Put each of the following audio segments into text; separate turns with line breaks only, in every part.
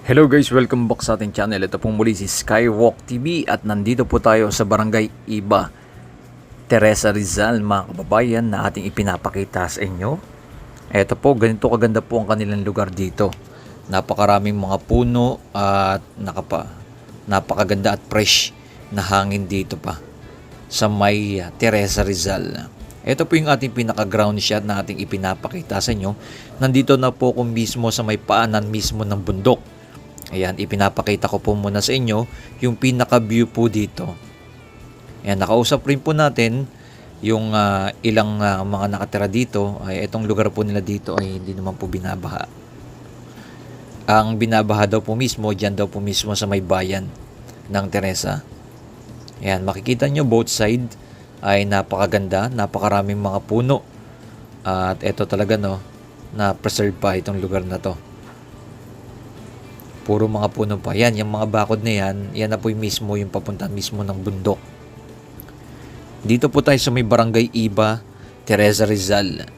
Hello guys, welcome back sa ating channel. Ito pong muli si Skywalk TV at nandito po tayo sa Barangay Iba, Teresa Rizal, mga kababayan na ating ipinapakita sa inyo. Ito po, ganito kaganda po ang kanilang lugar dito. Napakaraming mga puno at nakapa, napakaganda at fresh na hangin dito pa sa may uh, Teresa Rizal. Ito po yung ating pinaka-ground shot na ating ipinapakita sa inyo. Nandito na po ako mismo sa may paanan mismo ng bundok. Ayan, ipinapakita ko po muna sa inyo yung pinaka-view po dito. Ayan, nakausap rin po natin yung ah, ilang ah, mga nakatira dito. Ay, itong lugar po nila dito ay hindi naman po binabaha. Ang binabaha daw po mismo, dyan daw po mismo sa may bayan ng Teresa. Ayan, makikita nyo both side ay napakaganda, napakaraming mga puno. At ito talaga no, na preserve pa itong lugar na to. Puro mga puno pa. Yan, yung mga bakod na yan, yan na po yung mismo yung papunta mismo ng bundok. Dito po tayo sa may barangay Iba, Teresa Rizal.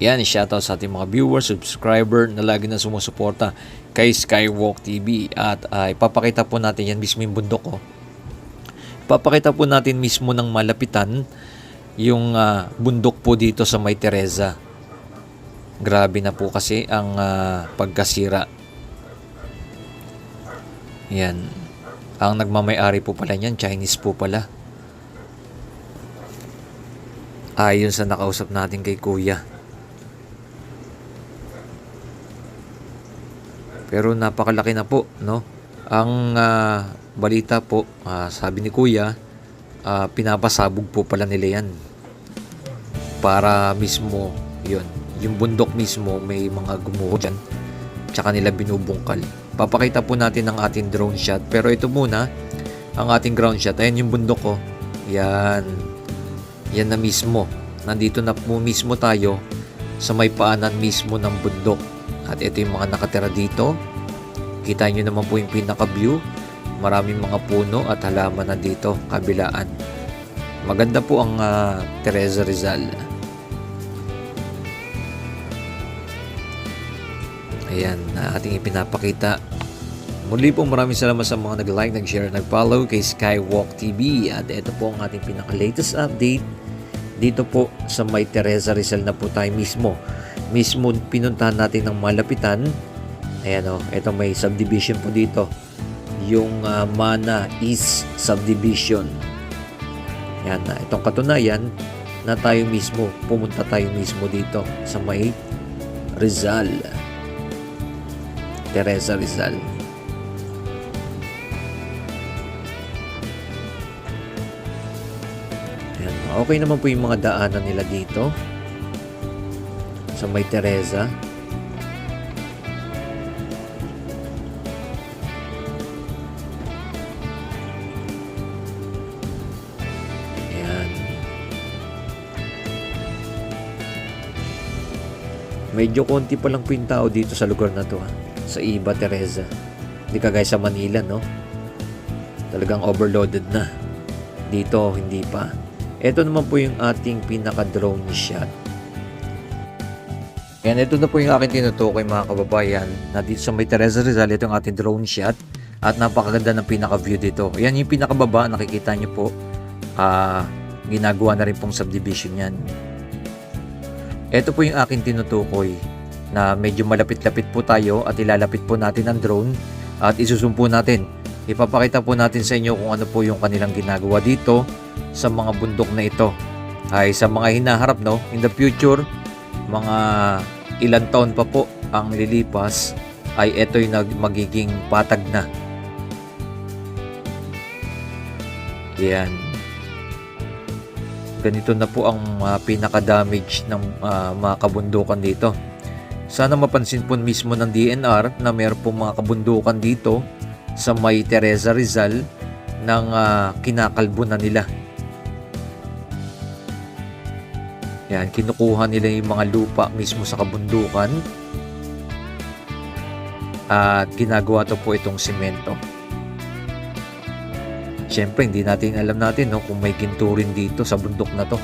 Yan, shoutout sa ating mga viewers, subscriber na lagi na sumusuporta kay Skywalk TV. At uh, ipapakita po natin yan mismo yung bundok ko. Ipapakita po natin mismo ng malapitan yung ah, bundok po dito sa may Teresa. Grabe na po kasi ang ah, pagkasira. Yan. Ang nagmamayari po pala niyan, Chinese po pala. Ayon sa nakausap natin kay Kuya. Pero napakalaki na po, no? Ang ah, balita po, ah, sabi ni Kuya, ah, pinapasabog po pala nila yan. Para mismo, yun, yung bundok mismo may mga gumuho dyan. Tsaka nila binubungkal. Papakita po natin ang ating drone shot. Pero ito muna, ang ating ground shot. Ayan yung bundok ko. Yan. Yan na mismo. Nandito na po mismo tayo sa may paanan mismo ng bundok. At ito yung mga nakatira dito. Kita nyo naman po yung pinaka-view. Maraming mga puno at halaman na dito, kabilaan. Maganda po ang ah, Teresa Rizal. Ayan, na ating ipinapakita. Muli po maraming salamat sa mga nag-like, nag-share, nag-follow kay Skywalk TV. At ito po ang ating pinaka-latest update. Dito po sa may Teresa Rizal na po tayo mismo. Mismo pinuntahan natin ng malapitan. Ayan o, ito may subdivision po dito. Yung ah, Mana East Subdivision. Ayan na, itong katunayan na tayo mismo, pumunta tayo mismo dito sa may Rizal. Teresa Rizal. Okay naman po yung mga daanan nila dito sa may Teresa. Ayan. Medyo konti pa lang po yung tao dito sa lugar na to ha. Sa Iba Teresa. Hindi kagaya sa Manila no. Talagang overloaded na. Dito hindi pa. Ito naman po yung ating pinaka drone shot. Yan, ito na po yung aking tinutukoy mga kababayan na dito sa may Teresa Rizal, ito yung ating drone shot at napakaganda ng pinaka-view dito. Yan yung pinakababa, nakikita nyo po. Ah, ginagawa na rin pong subdivision yan. Ito po yung aking tinutukoy na medyo malapit-lapit po tayo at ilalapit po natin ang drone at isusumpo natin. Ipapakita po natin sa inyo kung ano po yung kanilang ginagawa dito sa mga bundok na ito. Ay sa mga hinaharap no, in the future, mga ilang taon pa po ang lilipas ay ito yung nag- magiging patag na. Yan. Ganito na po ang ah, pinaka-damage ng ah, mga kabundukan dito. Sana mapansin po mismo ng DNR na mayroon po mga kabundukan dito sa may Teresa Rizal ng ah, kinakalbo na nila. Yan, kinukuha nila yung mga lupa mismo sa kabundukan at ginagawa to po itong simento. Siyempre, hindi natin alam natin no, kung may ginto rin dito sa bundok na to.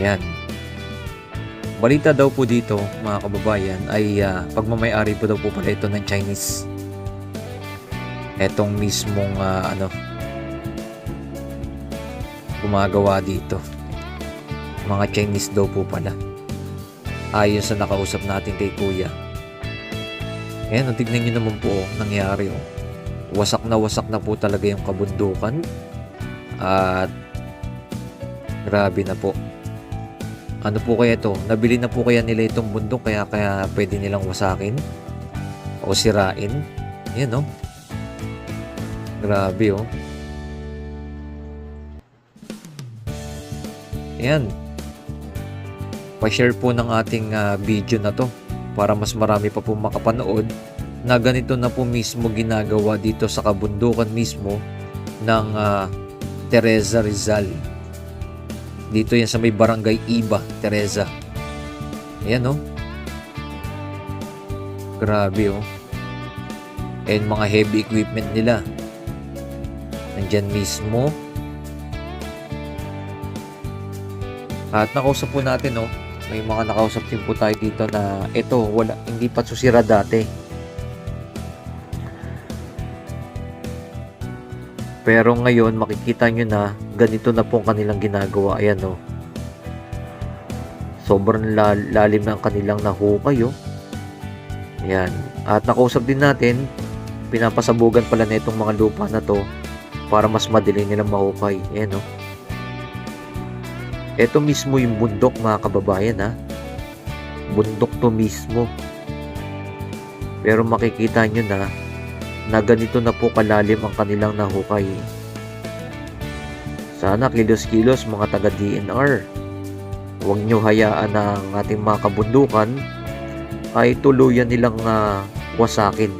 Yan. Balita daw po dito mga kababayan ay ah, pagmamayari po daw po pala ito ng Chinese. Etong mismong ah, ano gumagawa dito. Mga Chinese daw po pala. Ayon sa nakausap natin kay Kuya. Ayan, tignan nyo naman po oh, nangyari oh. Wasak na wasak na po talaga yung kabundukan. At grabe na po. Ano po kaya to? Nabili na po kaya nila itong bundok kaya kaya pwede nilang wasakin o sirain. Yan oh. Grabe oh. Yan. Pa-share po ng ating ah, video na to para mas marami pa po makapanood na ganito na po mismo ginagawa dito sa kabundukan mismo ng ah, Teresa Rizal. Dito yan sa may barangay Iba, Teresa. Ayan oh. Grabe oh. And mga heavy equipment nila. Nandyan mismo. At nakausap po natin oh. May mga nakausap din po tayo dito na ito wala hindi pa susira dati. Pero ngayon makikita nyo na ganito na po ang kanilang ginagawa. Ayan o. Sobrang la- lalim ng kanilang nahukay o. Ayan. At nakausap din natin, pinapasabugan pala na itong mga lupa na to para mas madali nilang mahukay. Ayan o. Ito mismo yung bundok mga kababayan ha. Bundok to mismo. Pero makikita nyo na na ganito na po kalalim ang kanilang nahukay. Sana kilos-kilos mga taga DNR. Huwag nyo hayaan na ang ating mga kabundukan ay tuluyan nilang ah, wasakin.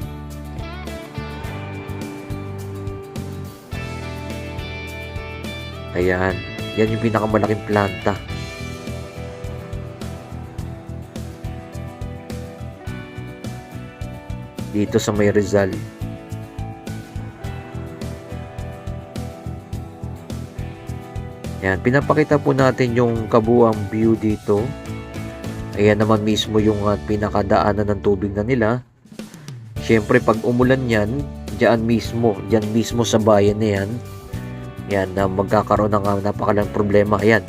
Ayan, yan yung pinakamalaking planta. Dito sa may Rizal. Yan, pinapakita po natin yung kabuang view dito. Ayan naman mismo yung uh, pinakadaanan ng tubig na nila. Siyempre, pag umulan yan, diyan mismo, diyan mismo sa bayan na yan, yan, na magkakaroon ng uh, napakalang problema. Ayan,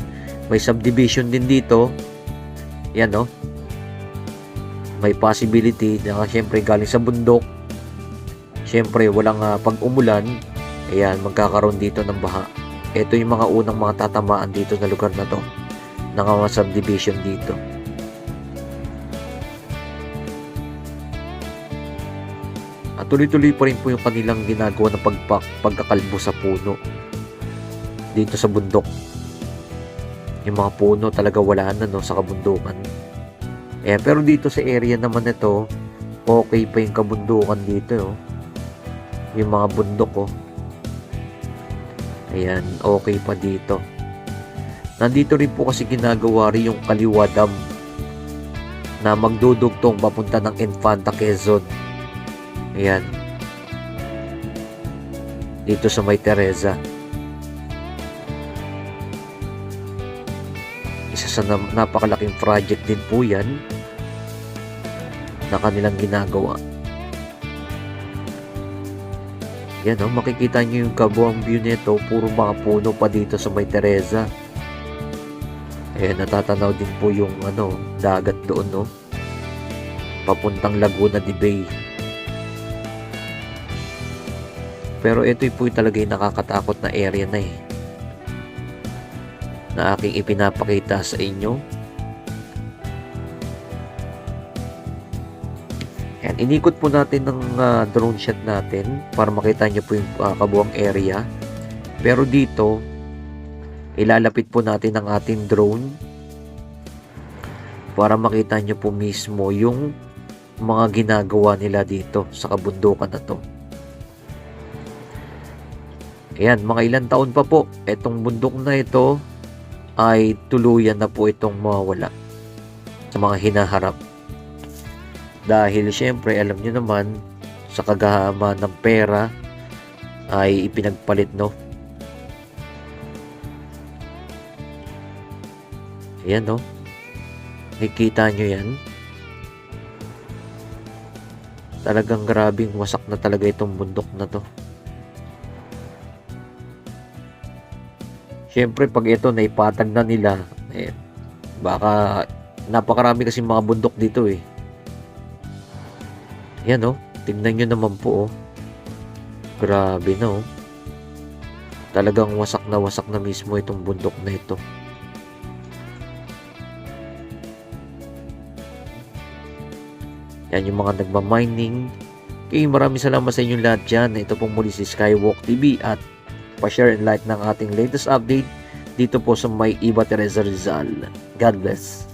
may subdivision din dito. Yan, no? May possibility na siyempre galing sa bundok. Siyempre, walang uh, pag umulan, ayan, magkakaroon dito ng baha. Ito yung mga unang mga tatamaan dito na lugar na to ng mga subdivision dito. At tuloy-tuloy pa rin po yung kanilang ginagawa ng pagpak, pagkakalbo sa puno dito sa bundok. Yung mga puno talaga wala na no, sa kabundukan. Eh, pero dito sa area naman ito, okay pa yung kabundukan dito. Oh. Yung mga bundok oh. Ayan, okay pa dito. Nandito rin po kasi ginagawa rin yung Kaliwa Dam na magdudugtong papunta ng Infanta Quezon. Ayan. Dito sa May Teresa. Isa sa na- napakalaking project din po yan na kanilang ginagawa. Yan oh, makikita nyo yung kabuang view nito, puro mga puno pa dito sa May Teresa. Eh, natatanaw din po yung ano, dagat doon, no? Papuntang Laguna de Bay. Pero ito po talaga yung nakakatakot na area na eh. Na aking ipinapakita sa inyo. Inikot po natin ng ah, drone shot natin para makita nyo po yung ah, kabuang area. Pero dito, ilalapit po natin ang ating drone para makita nyo po mismo yung mga ginagawa nila dito sa kabundukan na to. Ayan, mga ilang taon pa po, itong bundok na ito ay tuluyan na po itong mawala sa mga hinaharap. Dahil syempre, alam nyo naman, sa kagahama ng pera ay ipinagpalit, no? Ayan, no? Nakikita nyo yan? Talagang grabing wasak na talaga itong bundok na to. Siyempre, pag ito naipatag na nila, eh, baka napakarami kasi mga bundok dito eh. Yan oh, tingnan nyo naman po oh. Grabe na oh. Talagang wasak na wasak na mismo itong bundok na ito. Yan yung mga nagmamining. Okay, maraming salamat sa inyong lahat dyan. Ito pong muli si Skywalk TV at pa-share and like ng ating latest update dito po sa may Iba Teresa Rizal. God bless.